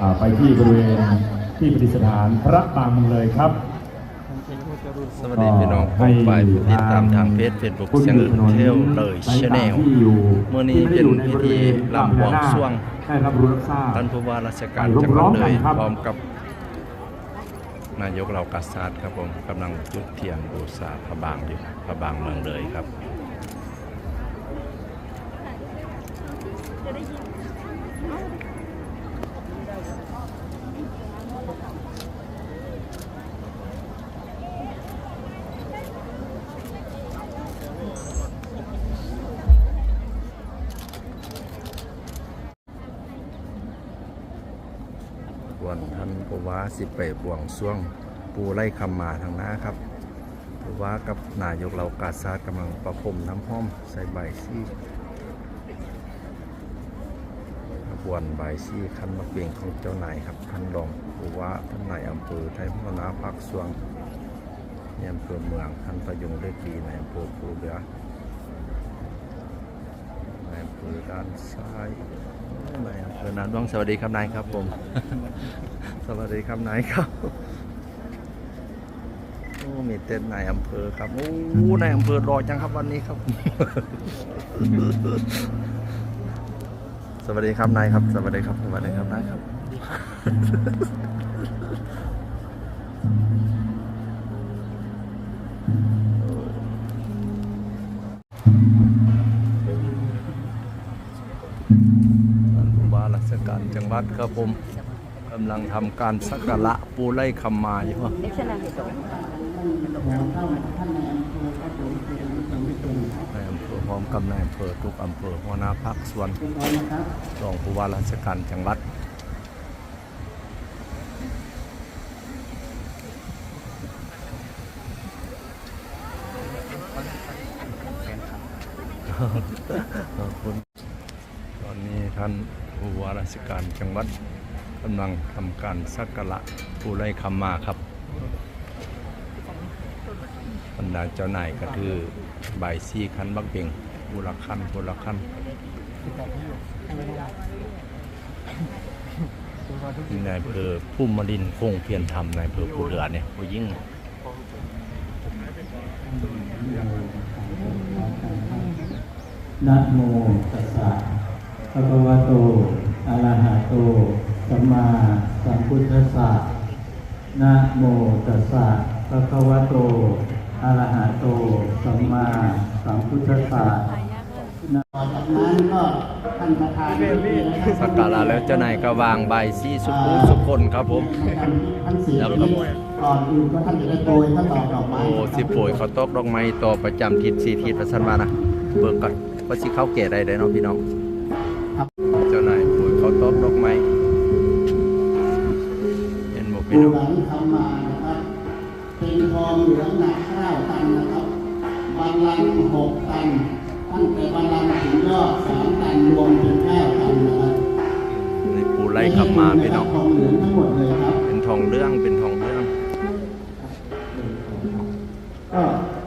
อ่าไปที่บริเวณที่ประดิษฐานพระปางเมืองเลยครับ สวัสดีพี่น้องปองไปติดตามทางเพจเฟซบุ๊กเสียงเที่ยวเลยชาแนลเมื่อนี้เป็นพิธีลำบวงสรวงให้รับรู้รับทราบท่านผู้ว่าราชการจังหวัดเลยพร้อมกับ นายกเหล่ากาซาดครับผมกำลังจุดเทียนบูชาพระบางอยู่พระบางเมืองเลยครับ วนท่านผู้ว่าสิไปบวงสรวงปูไล่คำมาทางหน้าครับผู้ว่ากับนายกเหล่ากาซาดกำลังประพรมน้ำหอมใส่ใบซี่บวนใบซี่คันมะเบียงของเจ้านายครับท่านรองผู้ว่าท่านนายอำเภอไทยพัฒนาภาคสวงในอำเภอเมืองท่านประยงเลือดีในอำเภอภูเรือในอำเภอด้านซ้าย ในอำเภอนาดวงสวัสดีครับนายครับผม สวัสดีครับนายครับโอ้มีเต้นนายอำเภอครับโอ้นายอำเภอรอจังครับวันนี้ครับ สวัสดีครับนายครับ สวัสดีครับสวัสดีครับนายครับ จังหวัดครับผมกำลังทำการสักการะปูไล่คำมาอยู่ครับในอำเภอพร้อมกับนายอำเภอทุกอำเภอหัวหน้าพักส่วนรองผู้ว่าราชการจังหวัดขอบคุณตอนนี้ท่าน ผู้ว่าราชการจังหวัดกำลังทำการสักการะปูไล่คำมาครับบรรดาเจ้านายก็คือใบซี่คันบักเบงบุรคันบุรคันนี่นายเภอพุ่มมรินคงเพียรธรรมนายเภอผู้เรือเนี่ยผู้ยิ่งนะโมตัสสะ ภะคะวะโตอะระหะโต สัมมาสัมพุทธัสสะ นะโมตัสสะภะคะวะโตอะระหะโต สัมมาสัมพุทธัสสะนะจากนั้นก็ท่านประธานสักการะแล้วเจ้านายก็วางใบายซี่สุขุสุคนครับผมท่านสี่แล้วก็ก่อนอื่นก็ท่านจะได้โปรยท่านตอกดอกไม้โอ้สิโปรยเขาวตอกดอกไม้ต่อประจำทิศสี่ทิศประสันมานะเบิ่งก่อนว่าสิเข้าเกตได้ได้เนาะพี่น้องครับ เจ้านายโปรยเขาวตอกดอกไม้เห็นบ่ปูพี่น้องหลังทำมานะครับเป็นทองเหลืองหนักเก้าตันนะครับบัลลังก์หกตันตั้งแต่บัลลังก์ถึงยอดสามตันรวมเป็นเก้าตันนะครับนี่ปูไล่ขับมาพี่น้องทองเหลืองทั้งหมดเลยครับเป็นทองเรื่องเป็นทองเรื่องก็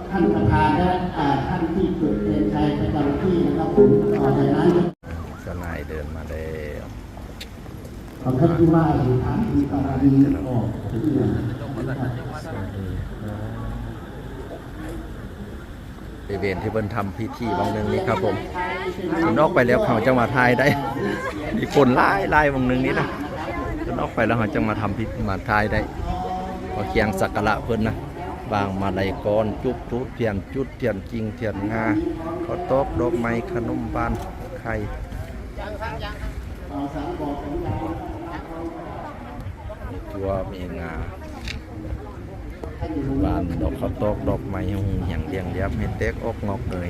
ท่านประธานและอ่าท่านที่เกิดเป็น ขอท่านผู้ว่าหรือท่านที่กาดินออกถึงอย่างนะครับริเวณที่เพิ่นทำพิธีบางหนึงนี้ครับผมนอกไปแล้วเขาจะมาทายได้ มีคนไล่ไล่บางหนึงนี้นะนอกไปแล้วเขาจะมาทำพิธีมาทายได้พอเคียงสักการะเพิ่นนะบางมาลัยกรจุบทุเทียนจุดเทียนจริงเทียนงาข้าวตอกดอกไม้ขนมบานไข่ ต่ามบอกของเรามีตัวมีงาบานดอกข้าวตอกดอกไม้หงอย่างเรียงเรียบให้เต็กอกงอกเลย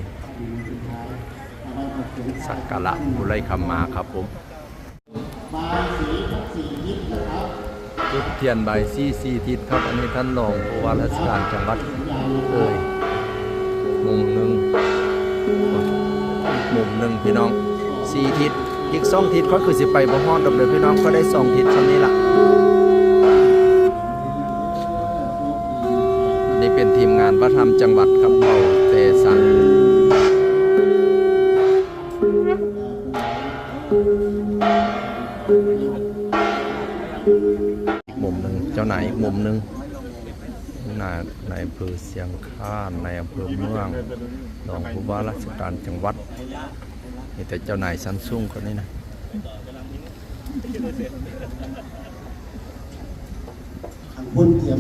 สักการะบุไรคำมาครับผมบสีทั้งสี่ทิศนะครับจุดเทียนใบซี่ซีทิศครับ อันนี้ท่านรองผู้ว่าราชการจังหวัดเอ่ยมุมหนึ่งอีกมุมหนึ่งพี่น้องสี่ทิศอีกสองทิศก็คือสิไปบ่ฮอดดอกเลยพี่น้องก็ได้สองทิศเท่านี้ล่ะ นี่เป็นทีมงานวัฒนธรรมจังหวัดครับเผ่าเตสังอีกมุมหนึ่งเจ้านายอีกมุมหนึ่งนาในอำเภอเสียงข้านในอำเภอเมืองรองผู้ว่าราชการจังหวัดมีแต่เจ้านายชั้นสูงคนนี้นะพุ่นเตรียม